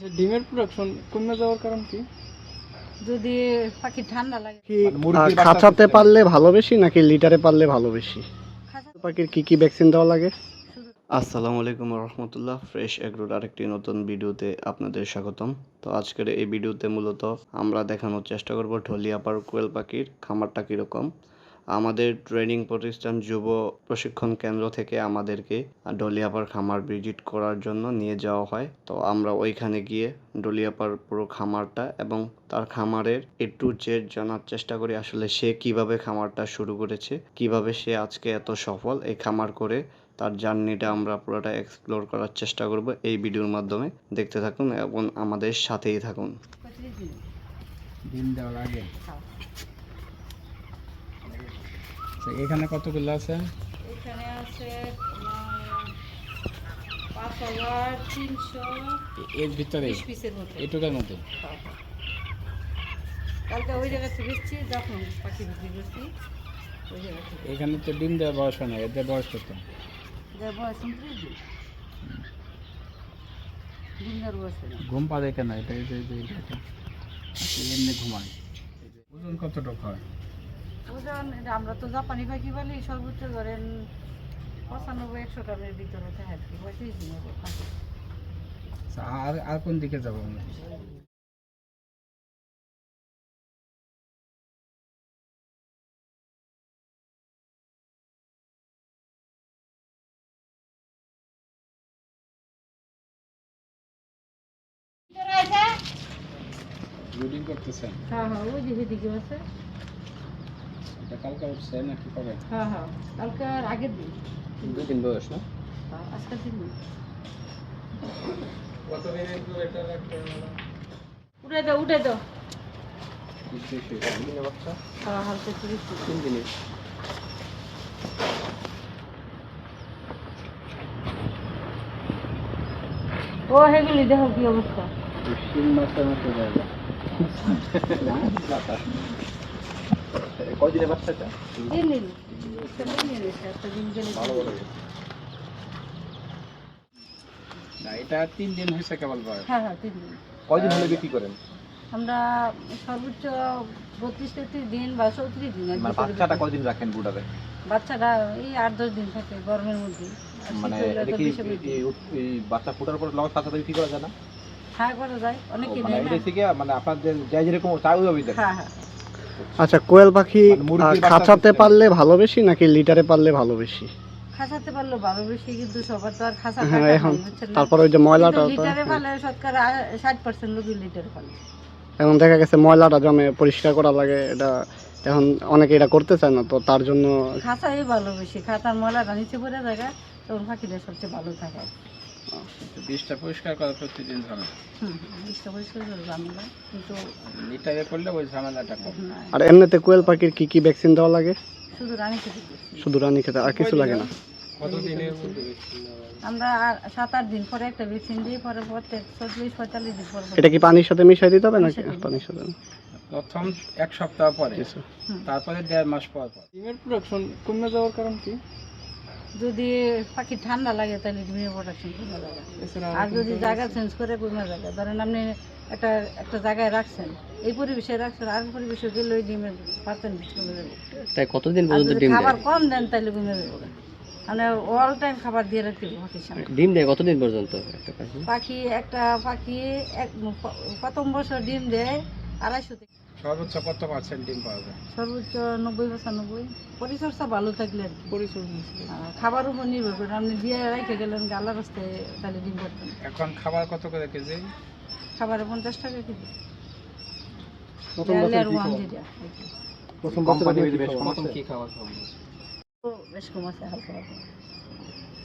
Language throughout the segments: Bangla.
আচ্ছা ডিমের প্রোডাকশন কমে যাওয়ার কারণ কি? যদি পাখি ঠান্ডা লাগে। কি মানে খাঁচাতে পারলে ভালো বেশি নাকি লিটারে পারলে ভালো বেশি পাখির কি কি ভ্যাকসিন দেওয়া লাগে? আসসালামু আলাইকুম রহমতুল্লাহ। ফ্রেশ এগ্রোর আরেকটি নতুন ভিডিওতে আপনাদের স্বাগতম। তো আজকের এই ভিডিওতে মূলত আমরা দেখানোর চেষ্টা করব ঢলিয়াপাড় কোয়েল পাখির খামারটা কীরকম। আমাদের ট্রেনিং প্রতিষ্ঠান যুব প্রশিক্ষণ কেন্দ্র থেকে আমাদেরকে ডলিয়াপাড় খামার ভিজিট করার জন্য নিয়ে যাওয়া হয়। তো আমরা ওইখানে গিয়ে ডলিয়াপাড় পুরো খামারটা এবং তার খামারের এ টু জেড জানার চেষ্টা করি আসলে সে কীভাবে খামারটা শুরু করেছে কীভাবে সে আজকে এত সফল এই খামার করে তার জার্নিটা আমরা পুরোটা এক্সপ্লোর করার চেষ্টা করব। এই ভিডিওর মাধ্যমে দেখতে থাকুন এবং আমাদের সাথেই থাকুন। ডিম দেওয়ার আগে? খাও। এখানে কতগুলো আছে? এখানে আছে এর ভিতরে? এটুকের মধ্যে। কালকে ওই জায়গা থেকে যখন পাখি বিক্রি করছি ওই জায়গা এখানে তো ডিম দেওয়ার বয়স হয় না এদের বয়স কত? ঘুম পাবে কেন? এটা এমনি ঘুমায়। ওজন কতটুকু হয়? আমরা তো জাপানি পাখি বলি সর্বোচ্চ ধরেন পঁচানব্বই একশো গ্রামের ভিতরে থাকে আর পঁয়ত্রিশ দিন পাখি আচ্ছা, আর আর কোন দিকে যাব আমরা? করতেছেন? হ্যাঁ হ্যাঁ ওই যে সেদিকে আছে। এটা কালকে উঠছে নাকি কবে? হ্যাঁ হ্যাঁ কালকে আর আগের দিন। দুই দিন বয়স না? হ্যাঁ, আজকের দিন। উঠে দাও উঠে দাও। হ্যাঁ হালকা। তিন দিনের? ও হেগুলি দেখো কি অবস্থা। শিং মাছের মতো জায়গা। কয়দিনের বাচ্চাটা? দিন দিন। না এটা তিন দিন হয়েছে কেবল হ্যাঁ হ্যাঁ তিন দিন। কয়দিন হলে বিক্রি করেন? আমরা সর্বোচ্চ বত্রিশ তেত্রিশ দিন বা চৌত্রিশ দিন মানে বাচ্চাটা কয়দিন রাখেন বুড়াবে বাচ্চাটা এই আট দশ দিন থাকে গরমের মধ্যে। মানে বাচ্চা ফুটার পর লগের সাথে বিক্রি করা যায় না? হ্যাঁ করা যায়। অনেকে মানে মানে আপনাদের যাই যেরকম চাই হ্যাঁ হ্যাঁ। আচ্ছা কোয়েল পাখি মানে খাঁচাতে পারলে ভালো বেশি নাকি লিটারে পারলে ভালো বেশি খাসাতে পারল ভালো বেশি কিন্তু সবার তো আর খাসা হ্যাঁ এখন? তারপর ওই যে ময়লাটা লিটারে শতকরা লিটারে দেখা গেছে ময়লাটা জমে পরিষ্কার করা লাগে এটা এখন অনেকে এটা করতে চায় না তো তার জন্য খাসাই ভালো বেশি খাতার ময়লাটা নিচে পড়ে তখন পাখিটা সবচেয়ে ভালো থাকে। বিষটা পরিষ্কার করা প্রতিদিন ঝামেলা। হুম পরিষ্কার করে ঝামেলা কিন্তু লিটারে করলে ওই ঝামেলাটা কম। আর এমনিতে কোয়েল পাখির কি কি ভ্যাকসিন দেওয়া লাগে? শুধু রানী খেতে শুধু রানী খেতে আর কিছু লাগে না? কতদিনের আমরা আর সাত আট দিন পরে একটা ভ্যাকসিন দিই পরে প্রত্যেক চল্লিশ পঁয়তাল্লিশ দিন পর এটা কি পানির সাথে মিশাই দিতে হবে নাকি? পানির সাথে প্রথম এক সপ্তাহ পরে। তারপরে দেড় মাস পর পর। ডিমের প্রোডাকশন কমে যাওয়ার কারণ কি? যদি পাখি ঠান্ডা লাগে তাহলে ডিমের প্রোডাকশন কমে যাবে আর যদি জায়গা চেঞ্জ করে কমে যাবে। ধরেন আপনি একটা একটা জায়গায় রাখছেন এই পরিবেশে রাখছেন আর পরিবেশে গেলে ওই ডিমের পার্সেন্টেজ কমে যাবে। তাই কতদিন পর্যন্ত ডিম খাবার কম দেন তাহলে কমে যাবে। মানে অল টাইম খাবার দিয়ে রাখতে হবে পাখির সামনে। ডিম দেয় কতদিন পর্যন্ত একটা পাখি? পাখি একটা পাখি এক প্রথম বছর ডিম দেয় আড়াইশো থেকে সর্বোচ্চ কত পার্সেন্ট ডিম পাওয়া যায়? সর্বোচ্চ নব্বই পঁচানব্বই। পরিচর্যা ভালো থাকলে আর কি। পরিচর্যা খাবার উপর নির্ভর করে আপনি দিয়ে রেখে গেলেন গালা রাস্তায় তাহলে ডিম পারতেন। এখন খাবার কত করে কেজি? খাবারে পঞ্চাশ টাকা কেজি। প্রথম দেয়ালে বছর আর কি ওয়ান খাওয়া- যেটা প্রথম কোম্পানি বছর বেশ কম আছে? কি খাবার বেশ কম আছে হালকা হালকা।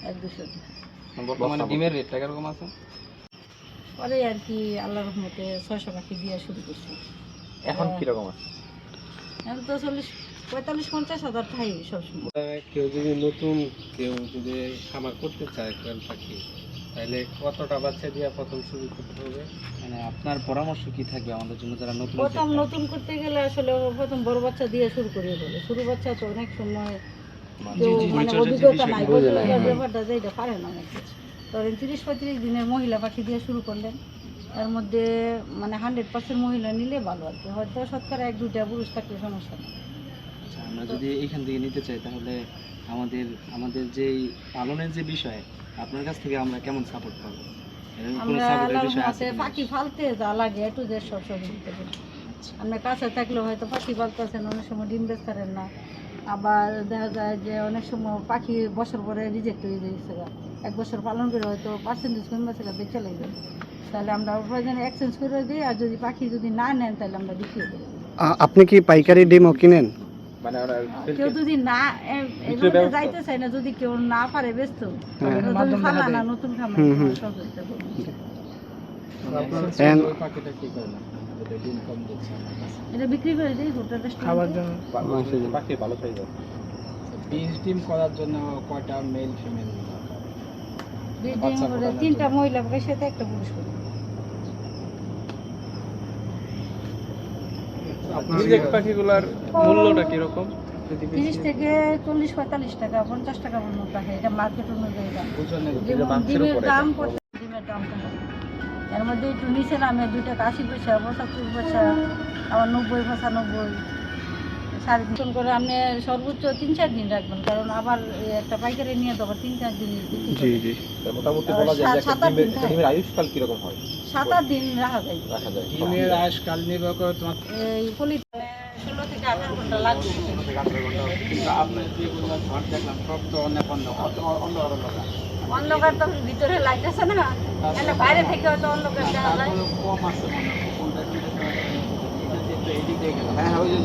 এক দুশো বর্তমানে ডিমের রেটটা কীরকম আছে? পরে আর কি আল্লাহ রহমতে ছয়শো পাখি দিয়ে শুরু করছি। এখন কীরকম আছে? এখন তো চল্লিশ পঁয়তাল্লিশ পঞ্চাশ হাজার খাই সবসময়। কেউ যদি নতুন কেউ যদি খামার করতে চায় কোয়েল পাখি তাহলে কতটা বাচ্চা দিয়ে প্রথম শুরু করতে হবে? মানে আপনার পরামর্শ কি থাকবে আমাদের জন্য যারা নতুন প্রথম নতুন করতে গেলে আসলে প্রথম বড় বাচ্চা দিয়ে শুরু করিয়ে বলে ছোট বাচ্চা তো অনেক সময় মানে অভিজ্ঞতা নাই। ব্যাপারটা যেটা পারে না অনেক কিছু। ধরেন তিরিশ পঁয়ত্রিশ দিনের মহিলা পাখি দিয়ে শুরু করলেন। এর মধ্যে মানে হান্ড্রেড পার্সেন্ট মহিলা নিলে ভালো আর কি। হয়তো শতকরা এক দুইটা পুরুষ থাকলে সমস্যা নেই। আচ্ছা, আমরা যদি এখান থেকে নিতে চাই তাহলে আমাদের আমাদের যেই পালনের যে বিষয় আপনার কাছ থেকে আমরা কেমন সাপোর্ট পাবো? আমরা? পাখি ফালতে যা লাগে একটু যে সব সহযোগিতা করি আপনার কাছে থাকলে হয়তো পাখি পালতেছেন অনেক সময় ডিম বেচতারেন না। আবার দেখা যায় যে অনেক সময় পাখি বছর পরে রিজেক্ট হয়ে যাচ্ছে এক বছর পালন করে হয়তো পার্সেন্টেজ কমে গেছে বেচে লাগবে তাহলে আমরা প্রয়োজনে এক্সচেঞ্জ করে দিই আর যদি পাখি যদি না নেন তাহলে আমরা দেখিয়ে দেবো আ- আপনি কি পাইকারি ডিমও কিনেন? মানে কেউ যদি না এ- এর মধ্যে যাইতে চায় না যদি কেউ না পারে ব্যস্ত হ্যাঁ। নতুন খামার করে এটা বিক্রি করে দিই হোটেল খাবার জন্য। পাখি ভালো খাই ডিম করার জন্য কয়টা মেল ফিমেল বিশ তিনটা মহিলা পাখির সাথে একটা পুরুষ। রিজেক্ট পাখিগুলার মূল্যটা কীরকম? তিরিশ থেকে চল্লিশ পঁয়তাল্লিশ টাকা পঞ্চাশ টাকা পর্যন্ত থাকে এটা মার্কেট অনুযায়ী দাম ডিমের দাম ডিমের দাম এর মধ্যে একটু নিচে নামে দুই টাকা আশি পয়সা পঁচাত্তর পয়সা আবার নব্বই পঁচানব্বই। সাড়ে তিন করে আপনি সর্বোচ্চ তিন চার দিন রাখবেন কারণ আবার একটা পাইকারি নিয়ে তো আবার তিন চার দিন জি। জি। মোটামুটি বলা যায় ডিমের- ডিমের আয়ুষ্কাল কীরকম হয়? সাত আট দিন রাখা যায়। রাখা যায়। ডিমের আয়ুষ্কাল নির্ভর করে তোমার এই পলিথিনে ষোলো থেকে আঠারো ঘণ্টা লাগবে। কিন্তু আপনার যেগুলো ঘর দেখলাম সব তো অনেক অন্য অন্য অন্য অন্ধকার তো ভিতরে লাইট আছে না। বাইরে থেকে হয়তো অন্ধকার দেখা যায়। কম আছে মনে হয় কোনটা দিকে তো গেলাম। হ্যাঁ ওই যে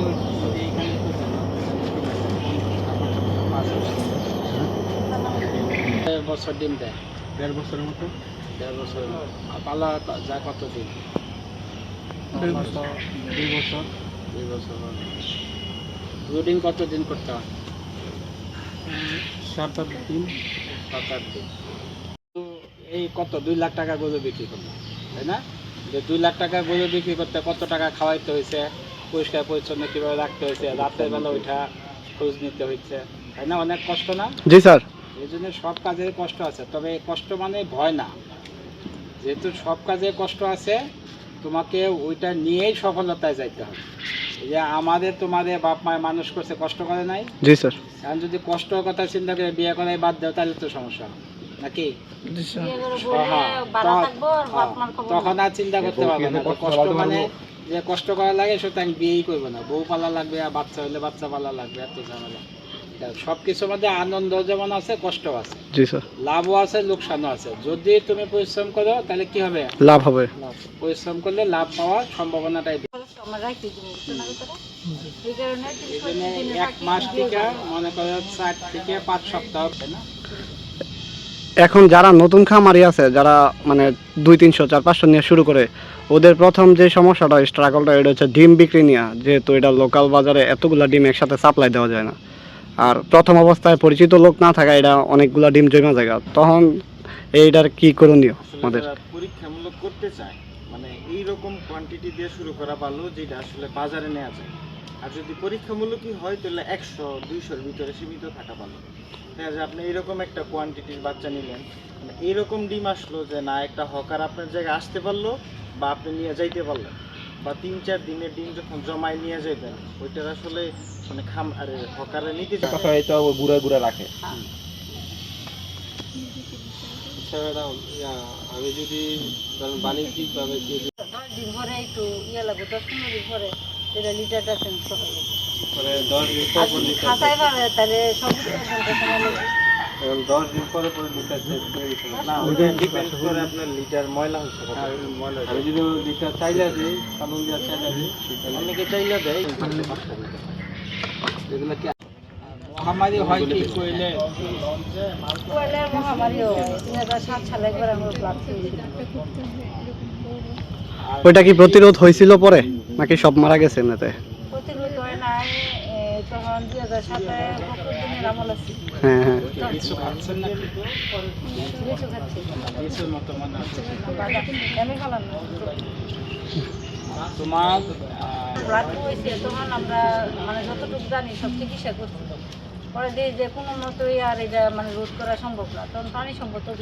এইখানে বছর ডিম দেয়। দেড় বছরের মতো? দেড় বছর। পালা যা কত দিন? দুই বছর দুই বছর। দুই বছর ব্রুডিং কত দিন করতে হয়? সাত আট দিন। সাত আট দিন। তো এই কত? দুই লাখ টাকা গরু বিক্রি করলাম তাই না? যে দুই লাখ টাকা গরু বিক্রি করতে কত টাকা খাওয়াইতে হয়েছে পরিষ্কার পরিচ্ছন্ন কীভাবে রাখতে হয়েছে রাতের বেলা ওইটা খোঁজ নিতে হয়েছে তাই না? অনেক কষ্ট না? জি স্যার। এই জন্য সব কাজের কষ্ট আছে। তবে কষ্ট মানে ভয় না। যেহেতু সব কাজে কষ্ট আছে তোমাকে ওইটা নিয়েই সফলতায় যাইতে হবে। যে আমাদের তোমাদের বাপ মায় মানুষ করছে কষ্ট করে নাই? জি স্যার। কারণ যদি কষ্টর কথা চিন্তা করে বিয়ে করাই বাদ দাও তাহলে তো সমস্যা নাকি? তখন- আর চিন্তা করতে পারবে না। কষ্ট মানে যে কষ্ট করা লাগে সুতরাং বিয়েই করবে না। বউ পালা লাগবে আর বাচ্চা হলে বাচ্চা পালা লাগবে এত ঝামেলা। সব কিছুর মধ্যে আনন্দ যেমন আছে কষ্ট আছে। জি স্যার। লাভও আছে লোকসানও আছে। যদি তুমি পরিশ্রম করো তাহলে কি হবে? লাভ হবে। পরিশ্রম করলে লাভ পাওয়ার সম্ভাবনাটাই এক মাস থেকে মনে করো চার থেকে পাঁচ সপ্তাহ তাই না? এখন যারা নতুন খামারি আছে, যারা মানে দুই তিনশো, চার পাঁচশো নিয়ে শুরু করে, ওদের প্রথম যে সমস্যাটা স্ট্রাগলটা এটা হচ্ছে ডিম বিক্রি নিয়ে। যেহেতু এটা লোকাল বাজারে এতগুলো ডিম একসাথে সাপ্লাই দেওয়া যায় না। আর প্রথম অবস্থায় পরিচিত লোক না থাকা, এটা অনেকগুলা ডিম জমা জায়গা তখন এইটার কি করণীয় আমাদের? পরীক্ষামূলক করতে চায় মানে এই রকম কোয়ান্টিটি দিয়ে শুরু করা ভালো, যেটা আসলে বাজারে নেওয়া যায়। আর যদি পরীক্ষামূলকই হয় তাহলে একশো দুইশোর ভিতরে সীমিত থাকা ভালো। দেখা যায় আপনি এইরকম একটা কোয়ান্টিটির বাচ্চা নিলেন মানে এইরকম ডিম আসলো যে না একটা হকার আপনার জায়গায় আসতে পারল বা আপনি নিয়ে যাইতে পারলেন। বা তিন চার দিনের ডিম যখন জমায় নিয়ে যাবেন ওইটার আসলে মানে খাম আরে হকারে নিতে কথা হয়তো গুড়া গুড়া রাখে। আমি যদি বাণিজ্যিকভাবে একটু ইয়ে লাগবে দশ পনেরো দিন পরে। এটা লিটারটা চেঞ্জ করা। লাগবে মানে খাতায় পারে তাহলে দশ দিন পরে পরে লিটার চেঞ্জ করে দিতে হবে। না ওইটা ডিপেন্ড করে আপনার লিটার ময়লা হচ্ছে আমি যদি লিটার চাইলে দিই কানুন দিয়ে চাইলে দিই অনেকে চাইলে দেয় এগুলো কি মহামারী হয় কি কইলে? হয়। সালে একবার আমরা প্লাস ওইটা কি প্রতিরোধ হয়েছিল পরে? নাকি সব মারা গেছে এমনিতে? হ্যাঁ হ্যাঁ মনে তোমার আমরা মানে যতটুকু জানি সব চিকিৎসা করছি। পরে দিয়ে যে কোনো মতোই আর এটা মানে রোধ করা সম্ভব না তখন পানি সম্পদ তো